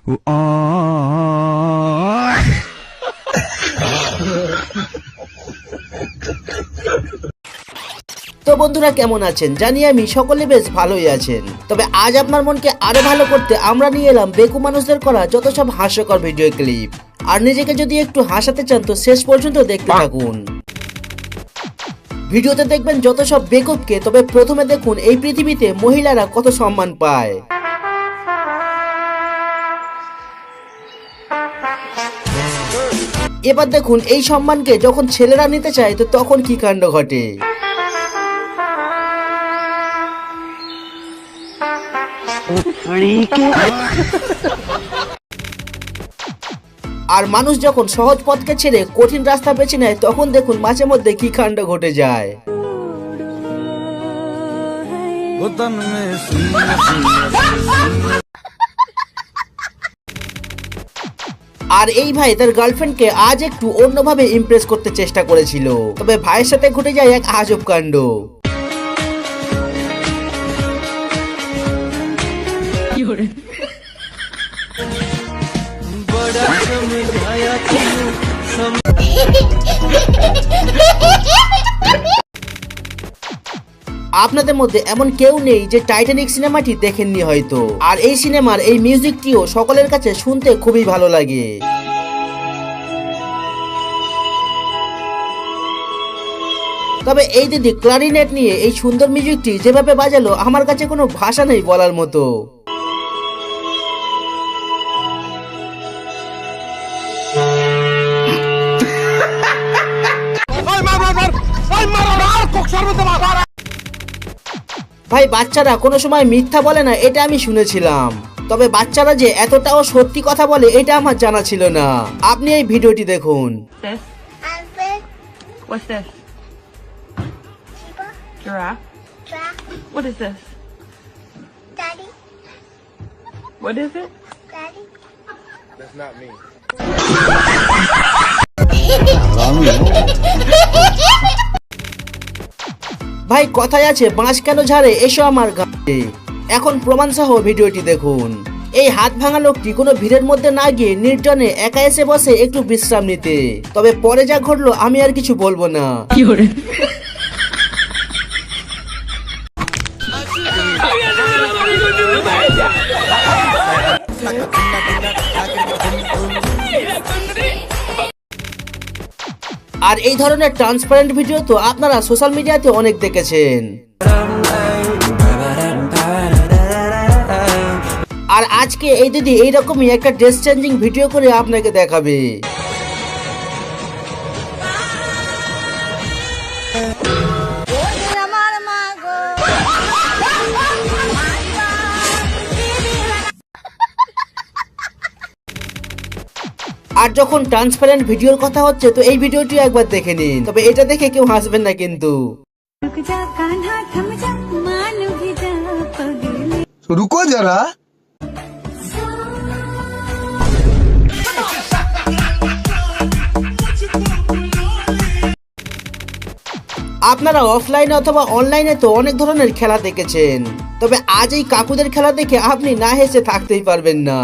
তো বন্ধুরা কেমন আছেন? জানি আমি, সকলে বেশ ভালোই আছেন। তবে আজ আপনার মনকে আরও ভালো করতে আমরা নিয়ে এলাম বেকু মানুষদের করা যত সব হাস্যকর ভিডিও ক্লিপ আর নিজেকে যদি একটু হাসাতে চান, তো শেষ পর্যন্ত দেখতে থাকুন। ভিডিওতে দেখবেন যত সব বেকুবকে, তবে প্রথমে দেখুন এই পৃথিবীতে মহিলারা কত সম্মান পায়। এবার দেখুন, এই সম্মানকে যখন ছেলেরা নিতে চায়, তো তখন কি কাণ্ড ঘটে? আর মানুষ যখন সহজ পথকে ছেড়ে কঠিন রাস্তা বেছে নেয়, তখন দেখুন মাঝে মধ্যে কি কাণ্ড ঘটে যায়। আর এই ভাই তার গার্লফ্রেন্ডকে আজ একটু অন্যভাবে ইমপ্রেস করতে চেষ্টা করেছিল। তবে ভাইয়ের সাথে ঘটে যায় এক আজব কাণ্ড। আপনাদের মধ্যে এমন কেউ নেই যে টাইটানিক সিনেমাটি দেখেননি হয়তো। আর এই সিনেমার এই মিউজিকটিও সকলের কাছে শুনতে খুবই ভালো লাগে। তবে এই দিদি ক্লারিনেট নিয়ে এই সুন্দর মিউজিকটি যেভাবে বাজালো, আমার কাছে কোনো ভাষা নেই বলার মতো। ভাই বাচ্চারা কোনো সময় মিথ্যা বলে না এটা আমি শুনেছিলাম। তবে বাচ্চারা যে এতটাও সত্যি কথা বলে এটা আমার জানা ছিল না। আপনি এই ভিডিওটি দেখুন। ভাই কথায় আছে বাঁশ কেন ঝাড়ে এসো আমার গায়ে এখন প্রমাণ সহ ভিডিওটি দেখুন এই হাত ভাঙা লোকটি কোনো ভিড়ের মধ্যে না গিয়ে নির্জনে একা এসে বসে একটু বিশ্রাম নিতে তবে পরে যা ঘটলো আমি আর কিছু বলব না আর এই ধরনের ট্রান্সপারেন্ট ভিডিও তো আপনারা সোশ্যাল মিডিয়াতে অনেক দেখেছেন। আর আজকে এই দিদি এইরকমই একটা ড্রেস চেঞ্জিং ভিডিও করে আপনাকে দেখাবে। আমার আর যখন ট্রান্সপারেন্ট ভিডিওর কথা হচ্ছে তো এই ভিডিওটি একবার দেখে নিন। তবে এটা দেখে কেউ হাসবেন না কিন্তু। রুকো যারা। আপনারা অফলাইনে অথবা অনলাইনে তো অনেক ধরনের খেলা দেখেছেন। তবে আজ এই কাকুদের খেলা দেখে আপনি না হেসে থাকতেই পারবেন না।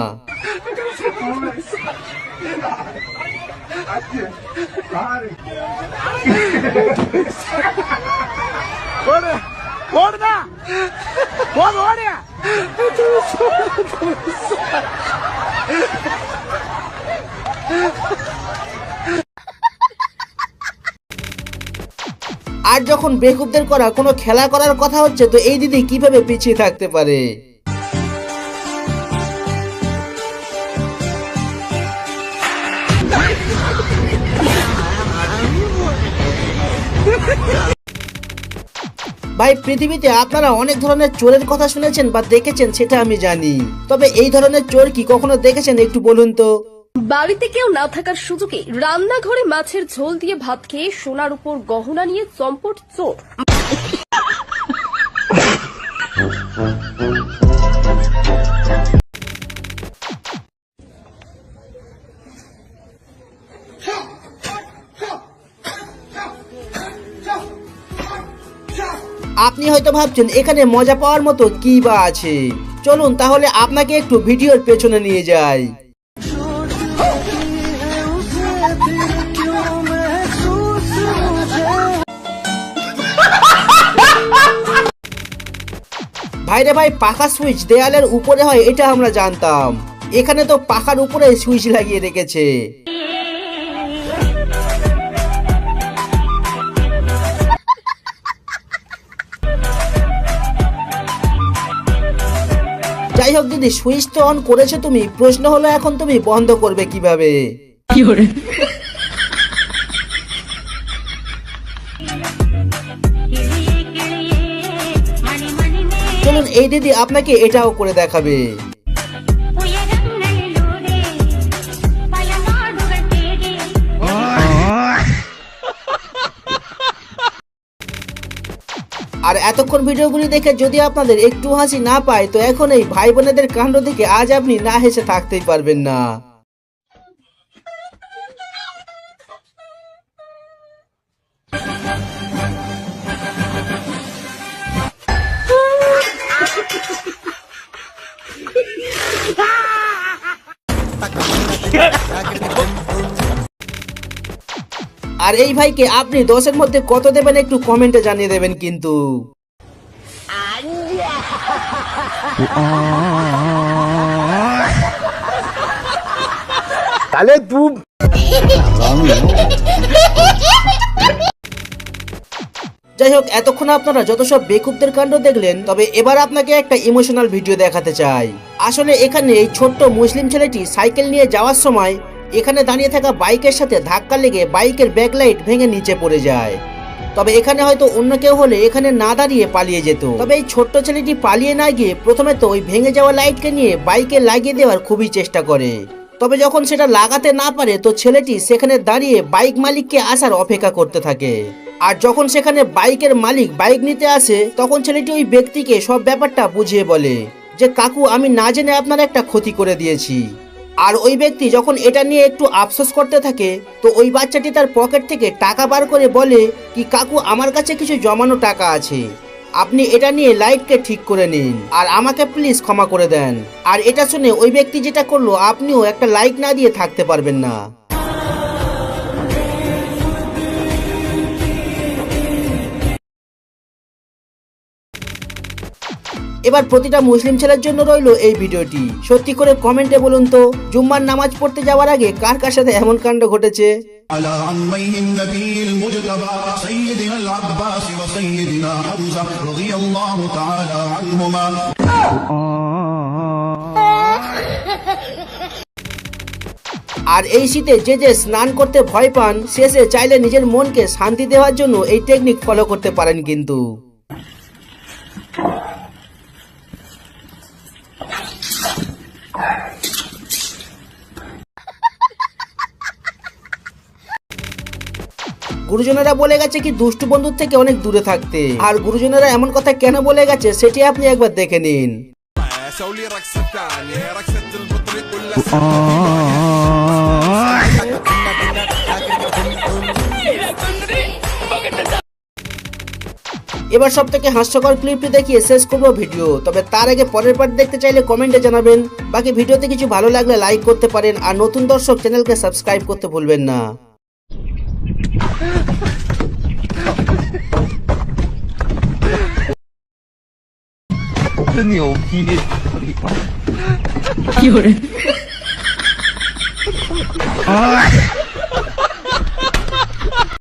আর যখন বেকুবদের করা কোনো খেলা করার কথা হচ্ছে, তো এই দিদি কীভাবে পিছিয়ে থাকতে পারে? ভাই, পৃথিবীতে আপনারা অনেক ধরনের চোরের কথা শুনেছেন বা দেখেছেন, সেটা আমি জানি। তবে এই ধরনের চোর কি কখনো দেখেছেন? একটু বলুন তো। বাড়িতে কেউ না থাকার সুযোগে রান্নাঘরে মাছের ঝোল দিয়ে ভাত খেয়ে সোনার উপর গহনা নিয়ে চম্পট চোর। আপনি হয়তো ভাবছেন, এখানে মজা পাওয়ার মতো কি বা আছে? চলুন তাহলে আপনাকে একটু ভিডিওর পেছনে নিয়ে যাই। ভাইরে ভাই, পাখা সুইচ দেয়ালের উপরে হয়, এটা আমরা জানতাম। এখানে তো পাখার উপরে সুইচ লাগিয়ে রেখেছে। যাই হোক দিদি সুইচ তো অন করেছ তুমি। প্রশ্ন হলো এখন তুমি বন্ধ করবে কীভাবে? চলুন এই দিদি আপনাকে এটাও করে দেখাবে। এতক্ষণ ভিডিওগুলি দেখে যদি আপনাদের একটু হাসি না পায়, তো এখন এই ভাই বোনেদের কাণ্ড দেখে আজ আপনি না হেসে থাকতেই পারবেন না। আর এই ভাইকে আপনি দশের মধ্যে কত দেবেন একটু কমেন্টে জানিয়ে দেবেন কিন্তু। যাই হোক, এতক্ষণ আপনারা যত সব বেকুবদের কাণ্ড দেখলেন, তবে এবার আপনাকে একটা ইমোশনাল ভিডিও দেখাতে চাই। আসলে এখানে এই ছোট্ট মুসলিম ছেলেটি সাইকেল নিয়ে যাওয়ার সময় এখানে দাঁড়িয়ে থাকা বাইকের সাথে ধাক্কা লেগে বাইকের ব্যাকলাইট ভেঙে নিচে পড়ে যায়। তবে এখানে হয়তো অন্য কেউ হলে এখানে না দাঁড়িয়ে পালিয়ে যেত। তবে এই ছোট্ট ছেলেটি পালিয়ে না গিয়ে প্রথমে তো ওই ভেঙে যাওয়া লাইটকে নিয়ে বাইকে লাগিয়ে দেওয়ার খুবই চেষ্টা করে। তবে যখন সেটা লাগাতে না পারে তো ছেলেটি সেখানে দাঁড়িয়ে বাইক মালিককে আসার অপেক্ষা করতে থাকে। আর যখন সেখানে বাইকের মালিক বাইক নিতে আসে, তখন ছেলেটি ওই ব্যক্তিকে সব ব্যাপারটা বুঝিয়ে বলে যে, কাকু, আমি না জেনে আপনার একটা ক্ষতি করে দিয়েছি। আর ওই ব্যক্তি যখন এটা নিয়ে একটু আফসোস করতে থাকে, তো ওই বাচ্চাটি তার পকেট থেকে টাকা বার করে বলে, কি কাকু, আমার কাছে কিছু জমানো টাকা আছে। আপনি এটা নিয়ে লাইটকে ঠিক করে নিন। আর আমাকে প্লিজ ক্ষমা করে দেন। আর এটা শুনে ওই ব্যক্তি যেটা করল, আপনিও একটা লাইক না দিয়ে থাকতে পারবেন না। এবার প্রতিটা মুসলিম ছেলের জন্য রইলো এই ভিডিওটি সত্যি করে কমেন্টে বলুন তো জুম্মার নামাজ পড়তে যাওয়ার আগে কার কার সাথে এমন কাণ্ড ঘটেছে على عميه النبي المجتبى سيدنا العباس وسيدنا حمزة رضي الله تعالى عنهما আর এই শীতে যে যে স্নান করতে ভয় পান শেষে চাইলে নিজের মনকে শান্তি দেওয়ার জন্য এই টেকনিক ফলো করতে পারেন কিন্তু গুরুজনেরা বলে গেছে কি দুষ্টু বন্ধুর থেকে অনেক দূরে থাকতে। আর গুরুজনেরা এমন কথা কেন বলে গেছে সেটি আপনি একবার দেখে নিন। এবার সব থেকে হাস্যকর ক্লিপটি দেখিয়ে শেষ করব ভিডিও। তবে তার আগে পরের পার্ট দেখতে চাইলে কমেন্টে জানাবেন। বাকি ভিডিওতে কিছু ভালো লাগলে লাইক করতে পারেন আর নতুন দর্শক চ্যানেলকে সাবস্ক্রাইব করতে ভুলবেন না। 真牛逼！有人。啊！